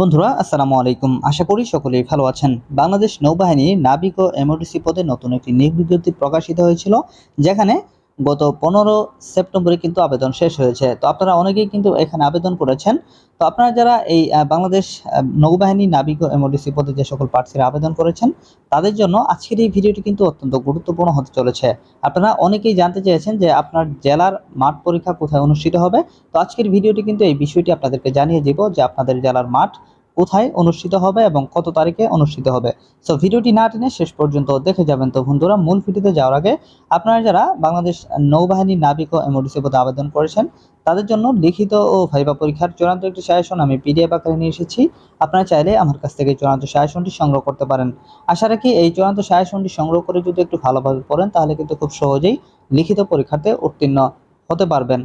বন্ধুরা, আসসালামু আলাইকুম। আশা করি সকলেই ভালো আছেন। বাংলাদেশ নৌবাহিনীর নাবিক ও এমওডিসি পদে নতুন একটি নিয়োগ বিজ্ঞপ্তি প্রকাশিত হয়েছিল, যেখানে গত পনেরো সেপ্টেম্বরে কিন্তু আবেদন শেষ হয়েছে। তো আপনারা অনেকেই কিন্তু এখানে আবেদন করেছেন। তো আপনারা যারা এই বাংলাদেশ নৌবাহিনী নাবিক ও এমওডিসি পদে যে সকল প্রার্থীরা আবেদন করেছেন, তাদের জন্য আজকের এই ভিডিওটি কিন্তু অত্যন্ত গুরুত্বপূর্ণ হতে চলেছে। আপনারা অনেকেই জানতে চেয়েছেন যে আপনার জেলার মাঠ পরীক্ষা কোথায় অনুষ্ঠিত হবে। তো আজকের ভিডিওটি কিন্তু এই বিষয়টি আপনাদেরকে জানিয়ে দিব যে আপনাদের জেলার মাঠ কোথায় অনুষ্ঠিত হবে এবং কত তারিখে অনুষ্ঠিত হবে। সো ভিডিওটি না টেনে শেষ পর্যন্ত দেখে যাবেন। তো বন্ধুরা, মূল ভিডিওতে যাওয়ার আগে আপনারা যারা বাংলাদেশ নৌবাহিনী নাবিক ও এমওডিসি পদে আবেদন করেছেন, তাদের জন্য লিখিত ও ভাইবা পরীক্ষার চূড়ান্ত একটি সাজেশন আমি পিডিএফ আকারে নিয়ে এসেছি। আপনারা চাইলে আমার কাছ থেকে চূড়ান্ত সাজেশনটি সংগ্রহ করতে পারেন। আশা রাখি এই চূড়ান্ত সাজেশনটি সংগ্রহ করে যদি একটু ভালোভাবে পড়েন, তাহলে কিন্তু খুব সহজেই লিখিত পরীক্ষাতে উত্তীর্ণ হতে পারবেন।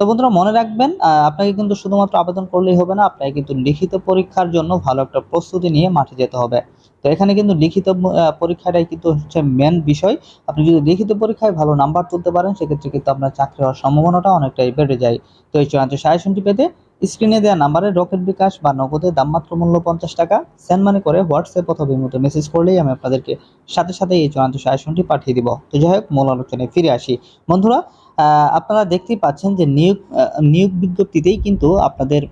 তো বন্ধুরা মনে রাখবেন আপনাকে কিন্তু শুধুমাত্র আবেদন করলেই হবে না, আপনাকে কিন্তু লিখিত পরীক্ষার জন্য ভালো একটা প্রস্তুতি নিয়ে মাঠে যেতে হবে। তো এখানে কিন্তু লিখিত পরীক্ষাটাই কিন্তু হচ্ছে মেন বিষয়। আপনি যদি লিখিত পরীক্ষায় ভালো নাম্বার তুলতে পারেন, সেক্ষেত্রে কিন্তু আপনার চাকরি হওয়ার সম্ভাবনাটা অনেকটাই বেড়ে যায়। তো এই চূড়ান্ত সাজেশনটি পেতে স্ক্রিনে দেওয়া নাম্বারে রকেট বিকাশ বা নগদে দামমাত্র মূল্য পঞ্চাশ টাকা সেন্ড মানি করে হোয়াটসঅ্যাপ অথবা ইমোতে মেসেজ করলেই আমি আপনাদেরকে সাথে সাথে এই চূড়ান্ত সাজেশনটি পাঠিয়ে দিব। তো যাই হোক, মূল আলোচনায় ফিরে আসি। বন্ধুরা আপনারা দেখতেই পাচ্ছেন যে নিয়োগ নিয়োগ বিজ্ঞপ্তিতেই কিন্তু আপনাদের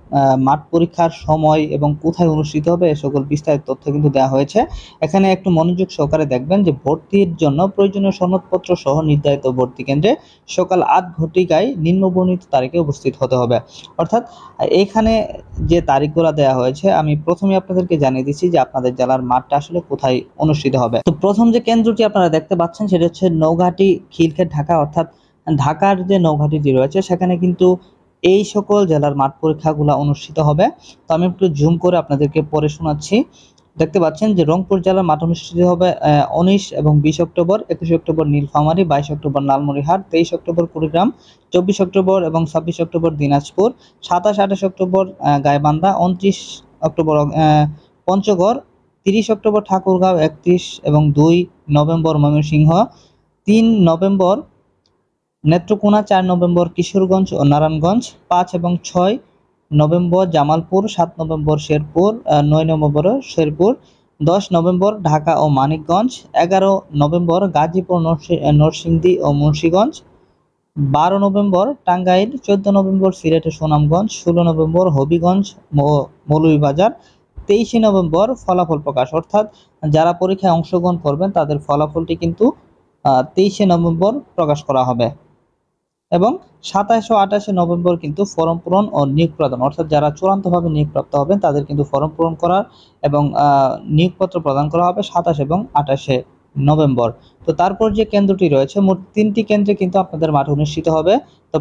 মাঠ পরীক্ষার সময় এবং কোথায় অনুষ্ঠিত হবে এ সকল বিস্তারিত তথ্য কিন্তু দেওয়া হয়েছে। এখানে একটু মনোযোগ সহকারে দেখবেন যে ভর্তির জন্য প্রয়োজনীয় সনদপত্র সহ নির্ধারিত ভর্তি কেন্দ্রে সকাল আট ঘটিকায় নিম্নবর্ণিত তারিখে উপস্থিত হতে হবে। অর্থাৎ এখানে যে তারিখগুলো দেওয়া হয়েছে, আমি প্রথমে আপনাদেরকে জানিয়ে দিচ্ছি যে আপনাদের জেলার মাঠটা আসলে কোথায় অনুষ্ঠিত হবে। তো প্রথম যে কেন্দ্রটি আপনারা দেখতে পাচ্ছেন সেটা হচ্ছে নৌঘাটি খিলক্ষেত ঢাকা, অর্থাৎ ঢাকার যে নৌঘাটিটি রয়েছে, সেখানে কিন্তু এই সকল জেলার মাঠ পরীক্ষাগুলো অনুষ্ঠিত হবে। তো আমি একটু জুম করে আপনাদেরকে পড়ে শোনাচ্ছি। দেখতে পাচ্ছেন যে রংপুর জেলার মাঠ অনুষ্ঠিত হবে উনিশ এবং বিশ অক্টোবর, একুশে অক্টোবর নীলফামারী, বাইশ অক্টোবর লালমনিরহাট, তেইশ অক্টোবর কুড়িগ্রাম, চব্বিশ অক্টোবর এবং ছাব্বিশ অক্টোবর দিনাজপুর, সাতাশ, আঠাশ অক্টোবর গাইবান্ধা, উনত্রিশ অক্টোবর পঞ্চগড়, তিরিশ অক্টোবর ঠাকুরগাঁও, একত্রিশ এবং দুই নভেম্বর ময়মনসিংহ, তিন নভেম্বর নেত্রকোনা চার নভেম্বর কিশোরগঞ্জ ও নারায়ণগঞ্জ, পাঁচ এবং ছয় নভেম্বর জামালপুর, সাত নভেম্বর শেরপুর নয় নভেম্বর শেরপুর, দশ নভেম্বর ঢাকা ও মানিকগঞ্জ, এগারো নভেম্বর গাজীপুর, নরসি- নরসিংদী ও মুন্সীগঞ্জ, বারো নভেম্বর টাঙ্গাইল, চোদ্দ নভেম্বর সিলেট সুনামগঞ্জ, ষোলো নভেম্বর হবিগঞ্জ মৌলভীবাজার, তেইশে নভেম্বর ফলাফল প্রকাশ। অর্থাৎ যারা পরীক্ষায় অংশগ্রহণ করবেন, তাদের ফলাফলটি কিন্তু তেইশে নভেম্বর প্রকাশ করা হবে। এবং সাতাশ ও আঠাশে নভেম্বর কিন্তু ফর্ম পূরণ ও নিয়োগ প্রদান। অর্থাৎ যারা চূড়ান্তভাবে নিয়োগপ্রাপ্ত হবেন তাদের কিন্তু ফর্ম পূরণ করার এবং নিয়োগপত্র প্রদান করা হবে সাতাশ এবং আঠাশে নভেম্বর। তো তারপর যে কেন্দ্রটি রয়েছে মোট তিনটি কেন্দ্রে কিন্তু আপনাদের মাঠ অনুষ্ঠিত হবে। তো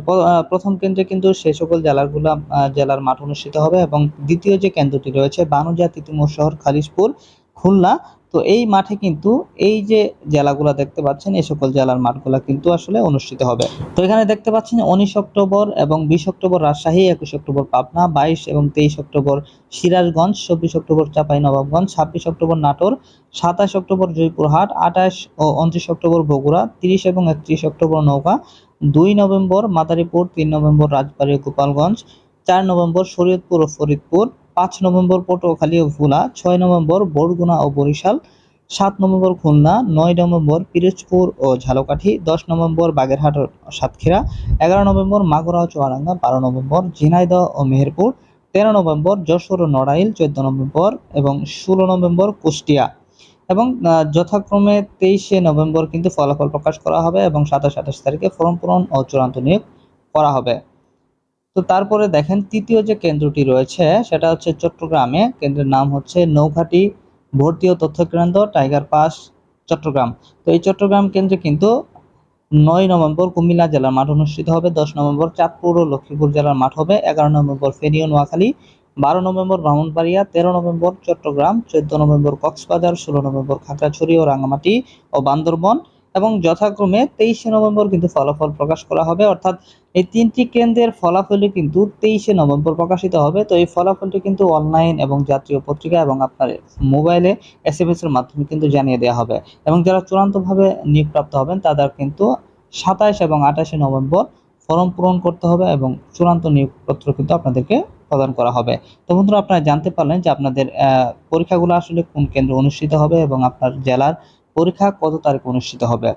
প্রথম কেন্দ্রে কিন্তু সে সকল জেলাগুলো আহ, জেলার মাঠ অনুষ্ঠিত হবে এবং দ্বিতীয় যে কেন্দ্রটি রয়েছে বানুজা তিতুমুর শহর খালিশপুর খুলনা তো এই মাঠে কিন্তু এই যে জেলাগুলো দেখতে পাচ্ছেন, এই সকল জেলার মাঠগুলো কিন্তু আসলে অনুষ্ঠিত হবে। তো এখানে দেখতে পাচ্ছেন উনিশ অক্টোবর এবং বিশ অক্টোবর রাজশাহী, একুশ অক্টোবর পাবনা, বাইশ এবং তেইশ অক্টোবর সিরাজগঞ্জ, চব্বিশ অক্টোবর চাপাই নবাবগঞ্জ, ছাব্বিশ অক্টোবর নাটোর, সাতাশ অক্টোবর জয়পুরহাট, আঠাশ ও উনত্রিশ অক্টোবর বগুড়া, তিরিশ এবং একত্রিশ অক্টোবর নৌকা দুই নভেম্বর মাদারীপুর, তিন নভেম্বর রাজবাড়ী গোপালগঞ্জ, চার নভেম্বর শরীয়তপুর ও ফরিদপুর পাঁচ নভেম্বর পটুয়াখালী ও ভোলা ছয় নভেম্বর বরগুনা ও বরিশাল, সাত নভেম্বর খুলনা, নয় নভেম্বর পিরোজপুর ও ঝালকাঠি, দশ নভেম্বর বাগেরহাট ও সাতক্ষীরা, এগারো নভেম্বর মাগুরা ও চুয়াডাঙ্গা, বারো নভেম্বর ঝিনাইদহ ও মেহেরপুর, তেরো নভেম্বর যশোর ও নড়াইল, চোদ্দ নভেম্বর এবং ষোলো নভেম্বর কুষ্টিয়া এবং যথাক্রমে তেইশে নভেম্বর কিন্তু ফলাফল প্রকাশ করা হবে এবং সাতাশ আঠাশ তারিখে ফর্ম পূরণ ও চূড়ান্ত নিয়োগ করা হবে। তো তারপরে দেখেন তৃতীয় যে কেন্দ্রটি রয়েছে, সেটা হচ্ছে চট্টগ্রামে। কেন্দ্রের নাম হচ্ছে নৌঘাটি ভর্তি ও তথ্য কেন্দ্র, টাইগার পাস, চট্টগ্রাম। তো এই চট্টগ্রাম কেন্দ্রে কিন্তু নয় নভেম্বর কুমিল্লা জেলার মাঠ অনুষ্ঠিত হবে, দশ নভেম্বর চাঁদপুর ও লক্ষ্মীপুর জেলার মাঠ হবে, এগারো নভেম্বর ফেনী ও নোয়াখালী, বারো নভেম্বর ব্রাহ্মণবাড়িয়া, তেরো নভেম্বর চট্টগ্রাম, চোদ্দ নভেম্বর কক্সবাজার, ষোলো নভেম্বর খাগড়াছড়ি ও রাঙামাটি ও বান্দরবন। এবং যথাক্রমে তেইশে নভেম্বর কিন্তু ফলাফল প্রকাশ করা হবে। অর্থাৎ এই তিনটি কেন্দ্রের ফলাফলই কিন্তু তেইশে নভেম্বর প্রকাশিত হবে। তো এই ফলাফলটি কিন্তু অনলাইন এবং জাতীয় পত্রিকা এবং আপনার মোবাইলে এস এম এস এর মাধ্যমে কিন্তু জানিয়ে দেওয়া হবে। এবং যারা চূড়ান্তভাবে নিয়োগপ্রাপ্ত হবেন, তাদের কিন্তু সাতাশ এবং আঠাশে নভেম্বর ফর্ম পূরণ করতে হবে এবং চূড়ান্ত নিয়োগপত্র কিন্তু আপনাদেরকে প্রদান করা হবে। তো বন্ধুরা, আপনারা জানতে পারলেন যে আপনাদের পরীক্ষাগুলো আসলে কোন কেন্দ্রে অনুষ্ঠিত হবে এবং আপনার জেলার পরীক্ষা কত তারিখ অনুষ্ঠিত হবে?